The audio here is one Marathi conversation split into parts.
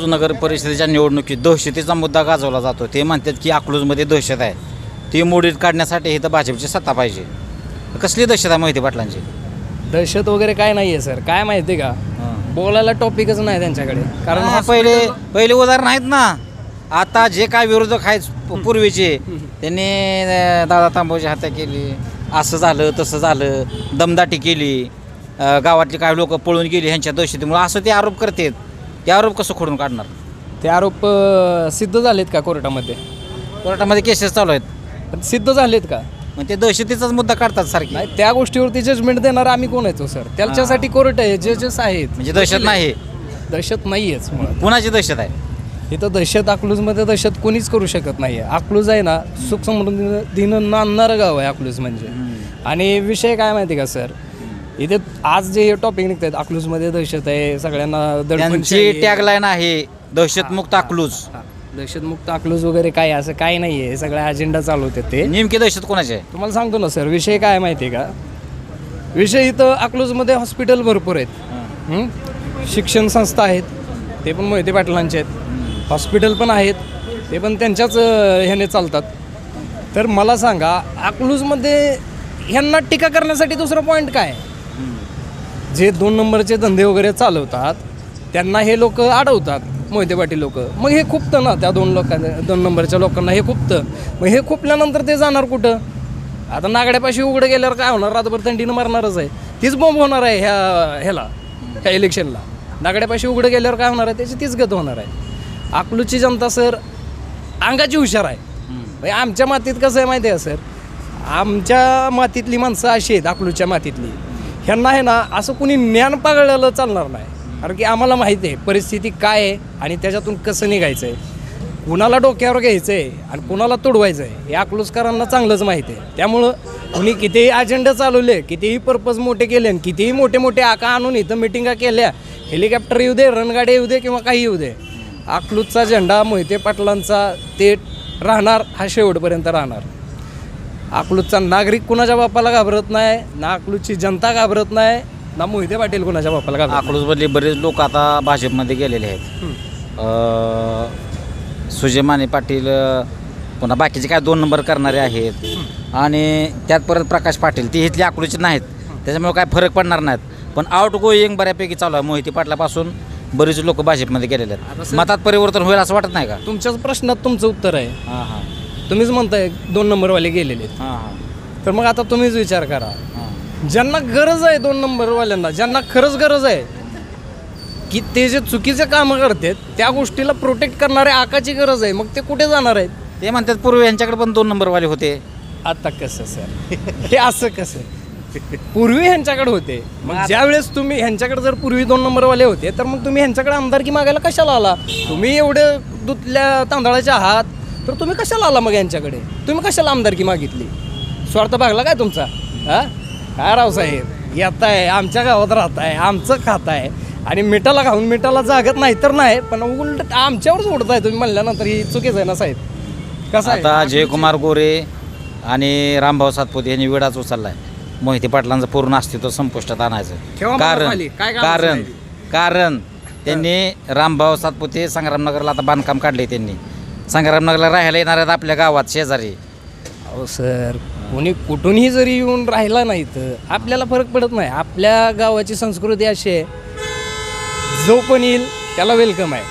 अकलूज नगर परिषदेच्या निवडणुकीत दहशतीचा मुद्दा गाजवला जातो. ते म्हणतात की अकलूजमध्ये दहशत आहे. ती मोडीत काढण्यासाठी इथं भाजपची सत्ता पाहिजे. कसली दहशत आहे मोहिते पाटलांची? दहशत वगैरे काय नाही आहे सर. काय माहिती का? बोलायला टॉपिकच नाही त्यांच्याकडे. कारण हा पहिले पहिले उदाहरण आहेत ना. आता जे काय विरोधक आहेत पूर्वीचे त्यांनी दादा तांबोची हत्या केली. असं झालं तसं झालं. दमदाटी केली. गावातली काही लोक पळून गेली ह्यांच्या दहशतीमुळे. असं ते आरोप करतात. ते आरोप कसं खोडून काढणार? ते आरोप अं, सिद्ध झालेत का कोर्टामध्ये? कोर्टामध्ये केसेस चालू आहेत. पण सिद्ध झालेत का? मग ते दहशतीचाच मुद्दा काढतात सारखी. नाही त्या गोष्टीवरती जजमेंट देणार आम्ही कोण येतो सर त्याच्यासाठी कोर्ट आहे जजेस आहेत. म्हणजे दहशत नाही. दहशत नाहीयेच मुळात. कुणाची दहशत आहे? इथं दहशत अकलूजमध्ये दहशत कोणीच करू शकत नाही. आहे अकलूज आहे ना सुख समृद्धीनं नांदणारं गाव आहे अकलूज म्हणजे. आणि विषय काय माहिती का सर इथे आज जे हे टॉपिक निघतात अकलूजमध्ये दहशत आहे सगळ्यांना दडपणशाही त्यांची आहे. टॅगलाईन आहे दहशतमुक्त अकलूज हा. दहशतमुक्त अकलूज वगैरे काय असं काय नाही आहे सगळ्या अजेंडा चालू होते ते. नेमकी दहशत कोणाची आहे? तुम्हाला सांगतो ना सर विषय काय माहिती आहे का? विषय इथं अकलूजमध्ये हॉस्पिटल भरपूर आहेत. हं? शिक्षण संस्था आहेत ते पण मोहिते पाटलांचे आहेत. हॉस्पिटल पण आहेत ते पण त्यांच्याच अं, ह्याने चालतात. तर मला सांगा अकलूजमध्ये ह्यांना टीका करण्यासाठी दुसरं पॉईंट काय जे दोन नंबरचे धंदे वगैरे चालवतात त्यांना हे लोक अडवतात मोहिते पाटील लोक. मग हे खुपतं ना त्या दोन लोकांना दोन नंबरच्या लोकांना हे खुपतं. मग हे खुपल्यानंतर ते जाणार कुठं? आता नागड्यापाशी उघडं गेल्यावर काय होणार? रातभर थंडीनं मारणारच आहे. तीच बॉम्ब होणार आहे ह्या ह्याला ह्या इलेक्शनला नागड्यापाशी उघडं गेल्यावर काय होणार आहे? त्याची तीच गत होणार आहे. अकलूची जनता सर अंगाची हुशार आहे. म्हणजे आमच्या मातीत कसं आहे माहिती आहे सर? आमच्या मातीतली माणसं अशी आहेत अकलूच्या मातीतली. ह्यांना आहे ना असं कुणी ज्ञान पागळलं चालणार नाही. कारण की आम्हाला माहिती आहे परिस्थिती काय आहे आणि त्याच्यातून कसं निघायचं आहे कुणाला डोक्यावर घ्यायचं आहे आणि कुणाला तोडवायचं आहे हे अकलूसकरांना चांगलंच माहिती आहे. त्यामुळं कुणी कितीही अजेंडा चालवले कितीही पर्पज मोठे केले आणि कितीही मोठे मोठे आका आणून इथं मिटिंगा केल्या हेलिकॉप्टर येऊ दे रणगाडी येऊ दे किंवा काही येऊ दे अकलूजचा झेंडा मोहिते पाटलांचा ते राहणार हा शेवटपर्यंत राहणार. अकलूजचा नागरिक कुणाच्या बापाला घाबरत नाही ना अकलूजची जनता घाबरत नाही ना मोहिते पाटील कुणाच्या बापाला घाबरत अकलूजमधले बरेच लोक आता भाजपमध्ये गेलेले आहेत. सुजय माने पाटील पुन्हा बाकीचे काय दोन नंबर करणारे आहेत. आणि त्यात परत प्रकाश पाटील ती इथली अकलूजचे नाहीत. त्याच्यामुळे काय फरक पडणार नाहीत. पण आउट गोईंग बऱ्यापैकी चालू आहे मोहिती पाटलापासून बरेच लोक भाजपमध्ये गेलेले आहेत. मतात परिवर्तन होईल असं वाटत नाही का? तुमच्याच प्रश्नात तुमचं उत्तर आहे. हां हां. तुम्हीच म्हणताय दोन नंबरवाले गेलेले आहेत. हां हां. तर मग आता तुम्हीच विचार करा. ज्यांना गरज आहे दोन नंबरवाल्यांना ज्यांना खरंच गरज आहे की ते जे चुकीचे कामं करतात त्या गोष्टीला प्रोटेक्ट करणाऱ्या आकाची गरज आहे. मग ते कुठे जाणार आहेत? ते म्हणतात पूर्वी यांच्याकडे पण दोन नंबरवाले होते. आता कसं सर? हे असं कसं? पूर्वी ह्यांच्याकडे होते. मग ज्यावेळेस तुम्ही ह्यांच्याकडे जर पूर्वी दोन नंबरवाले होते तर मग तुम्ही ह्यांच्याकडे आमदारकी मागायला कशाला आला? तुम्ही एवढे दुधल्या तांदळाचे आहात तर तुम्ही कशाला आला मग यांच्याकडे? तुम्ही कशाला आमदारकी मागितली? स्वार्थ भागला काय तुमचा? हा? काय रावसाहेब येताय आमच्या गावात राहताय आमचं खाताय. आणि मिठाला खाऊन मिठाला जागत नाही तर नाही पण उलट आमच्यावरच उडताय तुम्ही म्हणल्यानंतर ही चुकीच आहे ना साहेब? कसं आहे? आता जयकुमार गोरे आणि रामभाऊ सातपुते यांनी विडाच उचललाय. मोहिते पाटलांचं पूर्ण अस्तित्व संपुष्टात आणायचं. कारण कारण कारण त्यांनी रामभाऊ सातपुते संग्रामनगरला आता बांधकाम काढले त्यांनी. संग्रामनगरला राहायला येणार आहेत आपल्या गावात शेजारी. अहो सर कोणी कुठूनही जरी येऊन राहिला नाही तर आपल्याला फरक पडत नाही. आपल्या गावाची संस्कृती अशी आहे जो पण येईल त्याला वेलकम आहे.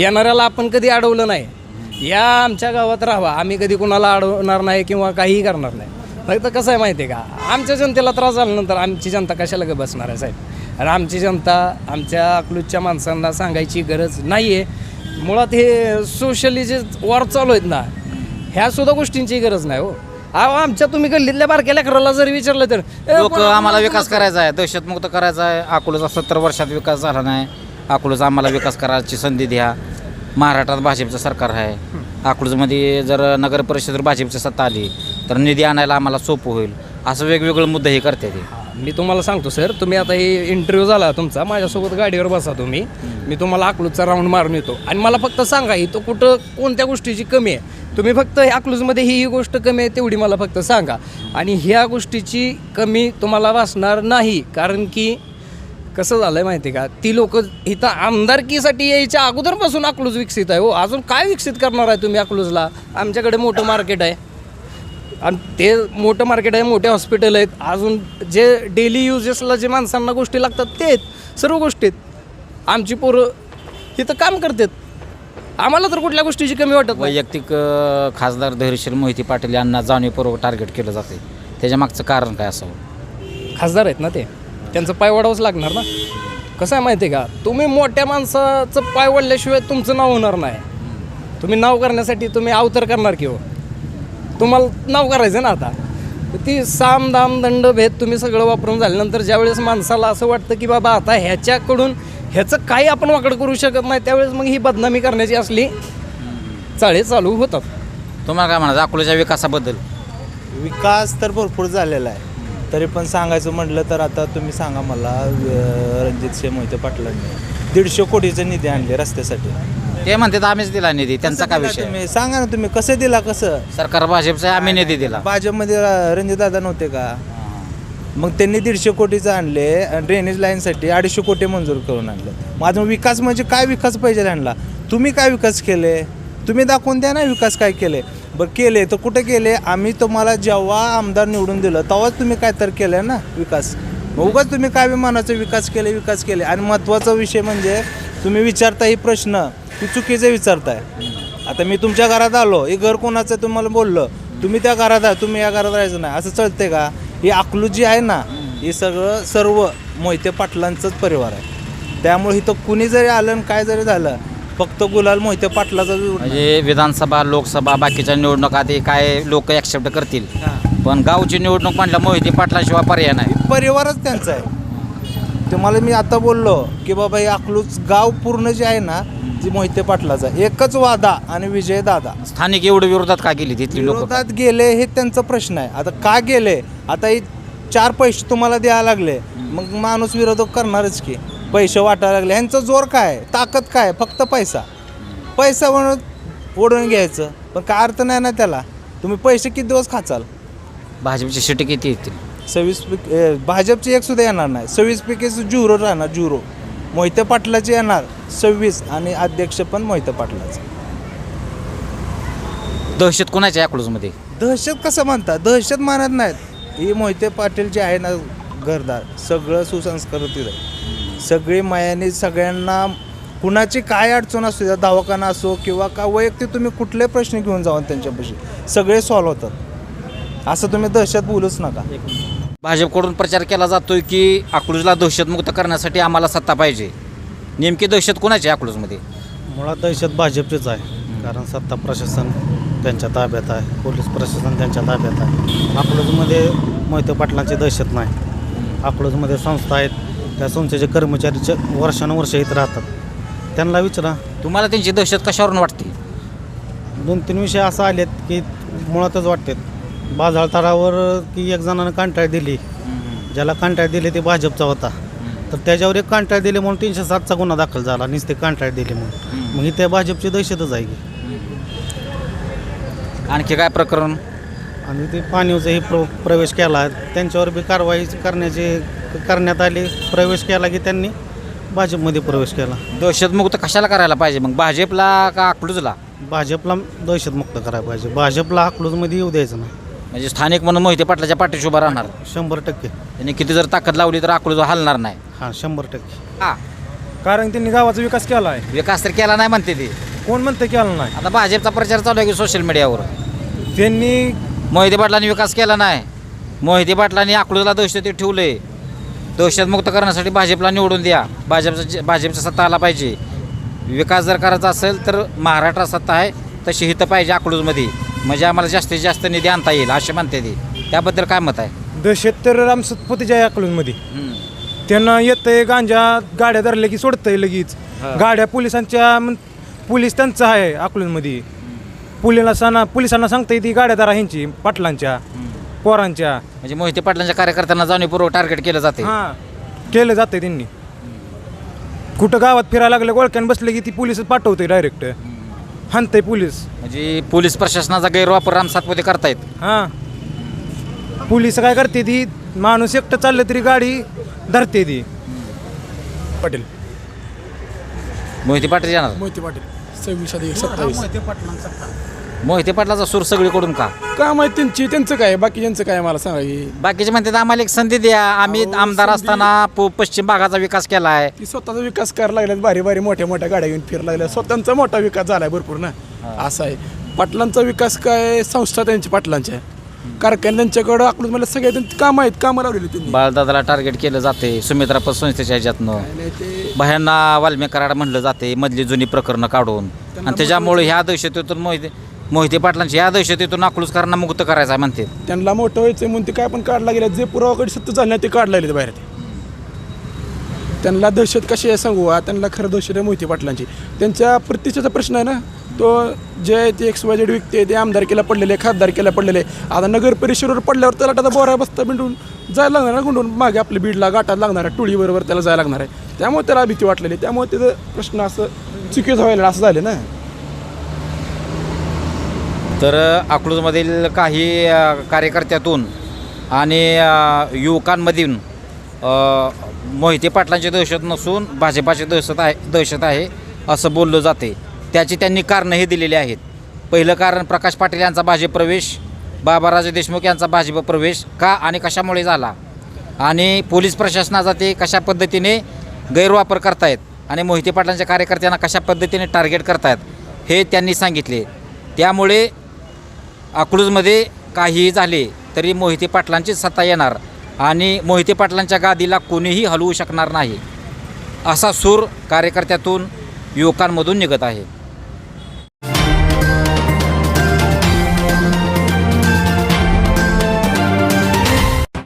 येणाऱ्याला आपण कधी अडवलं नाही. या आमच्या गावात राहावा. आम्ही कधी कुणाला अडवणार नाही किंवा काहीही करणार नाही. फक्त कसं आहे माहिती आहे का? आमच्या जनतेला त्रास झाल्यानंतर आमची जनता कशाला ग बसणार आहे साहेब? आणि आमची जनता आमच्या अकलूजच्या माणसांना सांगायची गरज नाही आहे मुळात हे सोशली जे वॉर चालू आहेत ना ह्या सुद्धा गोष्टींची गरज नाही हो. अहो आमच्या तुम्ही गल्लीतल्या बारक्या लेकराला जर विचारलं तर ए, लोक आम्हाला विकास करायचा आहे दहशतमुक्त करायचा आहे अकोल्याचा सत्तर वर्षात विकास झाला नाही. अकोल्याचा आम्हाला विकास करायची संधी द्या. महाराष्ट्रात भाजपचं सरकार आहे. अकलूजमध्ये जर नगर परिषदेवर भाजपची सत्ता आली तर निधी आणायला आम्हाला सोपं होईल. असं वेगवेगळे मुद्दे हे करते ते. मी तुम्हाला सांगतो सर तुम्ही आता हे इंटरव्ह्यू झाला तुमचा माझ्यासोबत गाडीवर बसा तुम्ही. मी तुम्हाला अकलूजचा राऊंड मारून येतो. आणि मला फक्त सांगा ही तो कुठं कोणत्या गोष्टीची कमी आहे? तुम्ही फक्त अकलूजमध्ये ही ही गोष्ट कमी आहे तेवढी मला फक्त सांगा. आणि ह्या गोष्टीची कमी तुम्हाला वाचणार नाही कारण की कसं झालं आहे माहिती आहे का? ती लोक इथं आमदारकीसाठी यायच्या अगोदरपासून अकलूज विकसित आहे हो. अजून काय विकसित करणार आहे तुम्ही अकलूजला? आमच्याकडे मोठं मार्केट आहे. आणि ते मोठं मार्केट आहे मोठे हॉस्पिटल आहेत. अजून जे डेली युजेसला जे माणसांना गोष्टी लागतात ते आहेत. सर्व गोष्टी आहेत. आमची पोरं इथं काम करतात. आम्हाला तर कुठल्या गोष्टीची कमी वाटत नाही. वैयक्तिक खासदार धैर्यशील मोहिते पाटील यांना जाणीवपूर्वक टार्गेट केलं जाते. त्याच्या मागचं कारण काय असावं? खासदार आहेत ना ते. त्यांचं पाय वाढावंच लागणार ना. कसं आहे माहिती आहे का? तुम्ही मोठ्या माणसाचं पाय वाढल्याशिवाय तुमचं नाव होणार नाही. तुम्ही नाव करण्यासाठी तुम्ही अवतार करणार की हो. तुम्हाला नाव करायचं ना आता. ती साम दाम दंड भेद तुम्ही सगळं वापरून झाल्यानंतर ज्यावेळेस माणसाला असं वाटतं की बाबा आता ह्याच्याकडून ह्याचं काही आपण वाकड करू शकत नाही त्यावेळेस मग ही बदनामी करण्याची असली चाळे चालू होतात. तुम्हाला काय म्हणायचं? अकोल्याच्या विकासाबद्दल. विकास तर भरपूर झालेला आहे. तरी पण सांगायचं म्हटलं तर आता तुम्ही सांगा मला अं, रणजित सिंह मोहिते पाटलांनी. दीडशे कोटीचे निधी आणले रस्त्यासाठी. ते म्हणतात आम्हीच दिला निधी त्यांचा काय विषय? तुम्ही? सांगा ना तुम्ही कसं दिला कसं? सरकार भाजपचा आम्ही निधी दिला. भाजपमध्ये रणजित दादा नव्हते का? मग त्यांनी दीडशे कोटीचं आणले आणि ड्रेनेज लाईनसाठी अडीचशे कोटी मंजूर करून आणले. मग अजून विकास म्हणजे काय विकास पाहिजे आणला तुम्ही काय विकास केले? तुम्ही दाखवून द्या ना विकास काय केले. बरं केले तर कुठे केले? आम्ही तुम्हाला जेव्हा आमदार निवडून दिलं तेव्हाच तुम्ही काय तर केलं ना विकास. मग उगाच तुम्ही काय विमानाचा विकास केले विकास केले. आणि महत्त्वाचा विषय म्हणजे तुम्ही विचारता ही प्रश्न. की चुकीचे विचारताय. आता मी तुमच्या घरात आलो हे घर कोणाचं तुम्हाला बोललं तुम्ही त्या घरात आहे तुम्ही या घरात राहायचं नाही. असं चालतंय का? ही अकलूज जी आहे ना हे सगळं सर्व मोहिते पाटलांचंच परिवार आहे. त्यामुळे इथं कुणी जरी आलं आणि काय जरी झालं फक्त गुलाल मोहिते पाटलाचा म्हणजे विधानसभा लोकसभा बाकीच्या निवडणुका ते काय लोक ॲक्सेप्ट करतील. पण गावची निवडणूक म्हटलं मोहिते पाटलाशिवाय पर्याय नाही. परिवारच त्यांचा आहे. तुम्हाला मी आता बोललो की बाबा हे अकलूज गाव पूर्ण जे आहे ना जी मोहिते पाटलाचा एकच वादा आणि विजय दादा. स्थानिक एवढं विरोधात का केली तिथली लोक? विरोधात गेले हे त्यांचा प्रश्न आहे. आता का गेले? आता हे चार पैसे तुम्हाला द्यायला लागले. मग माणूस विरोधक करणारच की. पैसे वाटायला लागले. ह्यांचं जोर काय ताकद काय फक्त पैसा. पैसा म्हणून ओढून घ्यायचं. पण काय अर्थ नाही ना त्याला. तुम्ही पैसे किती दिवस खाचाल? भाजपची सीटी किती येतील सव्वीस पैकी ए, भाजपची एक सुद्धा येणार नाही. सव्वीस पैकी झुरो राहणार झुरो मोहिते पाटलाचे येणार. सव्वीस आणि अध्यक्ष पण मोहिते पाटलाचे. दहशत कोणाच्या अकलूजमध्ये? दहशत कसं म्हणतात? दहशत मानत नाहीत. ही मोहिते पाटील जे आहे ना घरदार सगळं सुसंस्कृत आहे. सगळी मायाने सगळ्यांना कुणाची काय अडचण असू द्या दवाखाना असो किंवा का वैयक्तिक तुम्ही कुठले प्रश्न घेऊन जावा त्यांच्यापाशी सगळे सॉल्व्ह होतात. असं तुम्ही दहशत बोलूच नका. भाजपकडून प्रचार केला जातोय की अकलूजला दहशतमुक्त करण्यासाठी आम्हाला सत्ता पाहिजे. नेमकी दहशत कोणाची अकलूजमध्ये? मुळात दहशत भाजपचीच आहे. कारण सत्ता प्रशासन त्यांच्या ताब्यात आहे. पोलीस प्रशासन त्यांच्या ताब्यात आहे. अकलूजमध्ये मोहिते पाटलांची दहशत नाही. अकलूजमध्ये संस्था आहेत. त्या संस्थेचे कर्मचारी वर्षानुवर्ष इथं राहतात. त्यांना विचारा. तुम्हाला त्यांची दहशत कशावरून वाटते? दोन तीन विषय असं आलेत की मुळातच वाटतात. बाजाळ तरावर की एक जणानं कांटाळ दिली. ज्याला कांटाळ दिली ते भाजपचा होता. तर त्याच्यावर एक कांटाळ दिले म्हणून तीनशे सातचा गुन्हा दाखल झाला. नुसते कांटाळ दिले म्हणून. मग ही त्या भाजपची दहशतच आहे की. आणखी काय प्रकरण? आणि ते पाणीवचाही प्र प्रवेश केला. त्यांच्यावर बी कारवाई करण्याची करण्यात आली. प्रवेश केला की त्यांनी भाजपमध्ये प्रवेश केला. दहशतमुक्त कशाला करायला पाहिजे? मग भाजपला का अकलूजला भाजपला दहशतमुक्त करायला पाहिजे. भाजपला अकलूजमध्ये येऊ द्यायचं नाही. म्हणजे स्थानिक म्हणून मोहिते पाटलाच्या पाठीशी उभा राहणार. शंभर टक्के. त्यांनी किती जर ताकद लावली तर अकलूज हलणार नाही. हां शंभर टक्के. हा. कारण त्यांनी गावाचा विकास केला आहे. विकास तर केला नाही म्हणते ते. कोण म्हणतं केला नाही? आता भाजपचा प्रचार चालू आहे की सोशल मीडियावर त्यांनी मोहिते पाटलांनी विकास केला नाही. मोहिते पाटलांनी अकलूजला दहशत ठेवले दहशतमुक्त करण्यासाठी भाजपला निवडून द्या. भाजपचं भाजपचा सत्ता आला पाहिजे. विकास जर करायचा असेल तर महाराष्ट्रात सत्ता आहे तशी हितं पाहिजे अकलूजमध्ये म्हणजे आम्हाला जास्तीत जास्त निधी आणता येईल असे म्हणते ते. त्याबद्दल काय मत आहे? दहशत तर रामसतपतीच्या हम्म. त्यांना येतंय गांजा गाड्या धरल्या की सोडतंय लगेच. गाड्या पोलिसांच्या म्हण- पोलीस त्यांचं आहे अकलूजमध्ये. पोलिसांना पोलिसांना सांगता येते गाड्या धरा ह्यांची पाटलांच्या पोरांच्या. म्हणजे मोहिते पाटलांच्या कार्यकर्त्यांना जाणीवपूर्वक टार्गेट केलं जाते हां केलं जातंय त्यांनी. कुठं गावात फिरायला लागलं ओळख्यान बसले की ती पोलीस पाठवते डायरेक्ट हाणतंय पोलीस. म्हणजे पोलीस प्रशासनाचा गैरवापर राम सातपुते करतायत. हां. पोलीस काय करते ती? माणूस एकटं चाललं तरी गाडी धरते ती. पाटील. मोहिते पाटील येणार. मोहिते पाटील. सव्वीस अधिक सत्तावीस. मोहिते पाटलाचा सूर सगळीकडून का? काय माहिती? त्यांची त्यांचं काय? बाकी यांचं काय मला सांगा बाकीचे म्हणतात आम्हाला एक संधी द्या. आम्ही अहो, आमदार संधी- असताना पु- पश्चिम भागाचा विकास केला आहे ती स्वतःचा विकास करायला लागल्यात. भारी भारी मोठ्या मोठ्या गाड्या घेऊन फिरायला लागल्या स्वतःचा मोठा विकास झालाय भरपूर ना. असा आहे. पाटलांचा विकास काय? संस्था त्यांची पाटलांच्या. कारखाने त्यांच्याकडं अकलूज मला सगळे त्यांची कामं आहेत. कामं लावलेली त्यांनी. बाळदादाला टार्गेट केलं जाते. सुमित्रा पत संस्थेच्या ह्याच्यातनं. आणि ते बाह्यांना वाल्मिक कराड म्हणलं जाते. मधली जुनी प्रकरणं काढून. आणि त्याच्यामुळे ह्या दहशतीतून मोहिते मोहिते पाटलांची. ह्या दहशतीतून अकलूजकरांना मुक्त करायचा म्हणते. त्यांना मोठं व्हायचं म्हणून ते काय पण काढला गेले जे पुरावाकडे सत्य झाले ते काढला गेले बाहेर. ते त्यांना दहशत कशी आहे सांगू? आ, त्यांना खरं दहशत आहे मोहिते पाटलांची. त्यांच्या प्रतिष्ठेचा प्रश्न आहे ना तो जे आहे ते एक्स वाय झेड व्यक्ती आहे ते आमदारकीला पडलेले खासदारकीला पडलेले आता नगर परिषदेवर पडल्यावर त्याला आता बोरा बसता बिंडून जायला लागणार ना गुंडून? मागे आपल्या बीडला गाठात लागणार आहे टोळीबरोबर त्याला जायला लागणार आहे. त्यामुळे त्याला भीती वाटलेली त्यामुळे त्याचं प्रश्न असं चुकीचं व्हायला असं झालं ना. तर अकलूजमधील काही कार्यकर्त्यातून आणि युवकांमधून मोहिते पाटलांची दहशत नसून भाजपाची दहशत आहे दहशत आहे असं बोललं जाते. त्याची त्यांनी कारणंही दिलेली आहेत. पहिलं कारण प्रकाश पाटील यांचा भाजप प्रवेश बाबाराजे देशमुख यांचा भाजप प्रवेश का आणि कशामुळे झाला? आणि पोलीस प्रशासनाचा ते कशा पद्धतीने गैरवापर करतायत आणि मोहिते पाटलांच्या कार्यकर्त्यांना कशा पद्धतीने टार्गेट करतायत हे त्यांनी सांगितले. त्यामुळे अकलूजमध्ये काहीही झाले तरी मोहिते पाटलांचीच सत्ता येणार आणि मोहिते पाटलांच्या गादीला कोणीही हलवू शकणार नाही. असा सूर कार्यकर्त्यातून युवकांमधून निघत आहे.